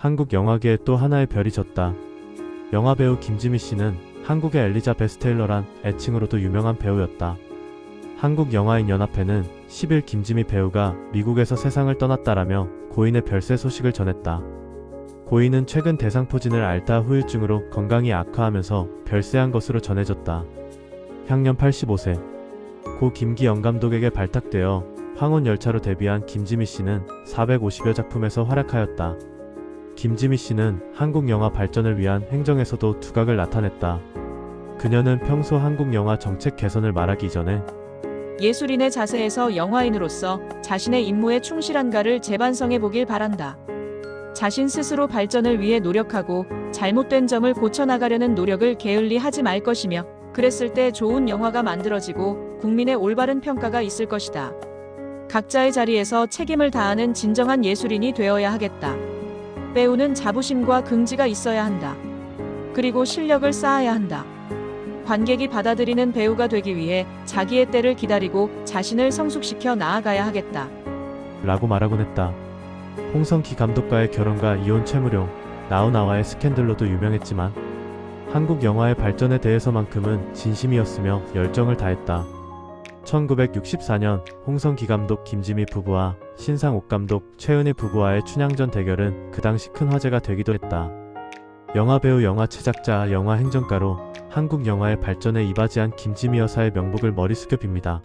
한국 영화계에 또 하나의 별이 졌다. 영화배우 김지미 씨는 한국의 엘리자 베스 테일러란 애칭으로도 유명한 배우였다. 한국영화인연합회는 10일 김지미 배우가 미국에서 세상을 떠났다라며 고인의 별세 소식을 전했다. 고인은 최근 대상포진을 앓다 후유증으로 건강이 악화하면서 별세한 것으로 전해졌다. 향년 85세. 고 김기 영 감독에게 발탁되어 황혼열차로 데뷔한 김지미 씨는 450여 작품에서 활약하였다. 김지미 씨는 한국 영화 발전을 위한 행정에서도 두각을 나타냈다. 그녀는 평소 한국 영화 정책 개선을 말하기 이전에 예술인의 자세에서 영화인으로서 자신의 임무에 충실한가를 재반성해 보길 바란다. 자신 스스로 발전을 위해 노력하고 잘못된 점을 고쳐나가려는 노력을 게을리 하지 말 것이며 그랬을 때 좋은 영화가 만들어지고 국민의 올바른 평가가 있을 것이다. 각자의 자리에서 책임을 다하는 진정한 예술인이 되어야 하겠다. 배우는 자부심과 긍지가 있어야 한다. 그리고 실력을 쌓아야 한다. 관객이 받아들이는 배우가 되기 위해 자기의 때를 기다리고 자신을 성숙시켜 나아가야 하겠다. 라고 말하곤 했다. 홍성기 감독과의 결혼과 이혼 채무룡, 나우나와의 스캔들로도 유명했지만 한국 영화의 발전에 대해서만큼은 진심이었으며 열정을 다했다. 1964년 홍성기 감독 김지미 부부와 신상옥 감독 최은희 부부와의 춘향전 대결은 그 당시 큰 화제가 되기도 했다. 영화배우, 영화 제작자, 영화 행정가로 한국 영화의 발전에 이바지한 김지미 여사의 명복을 머리 숙여 빕니다.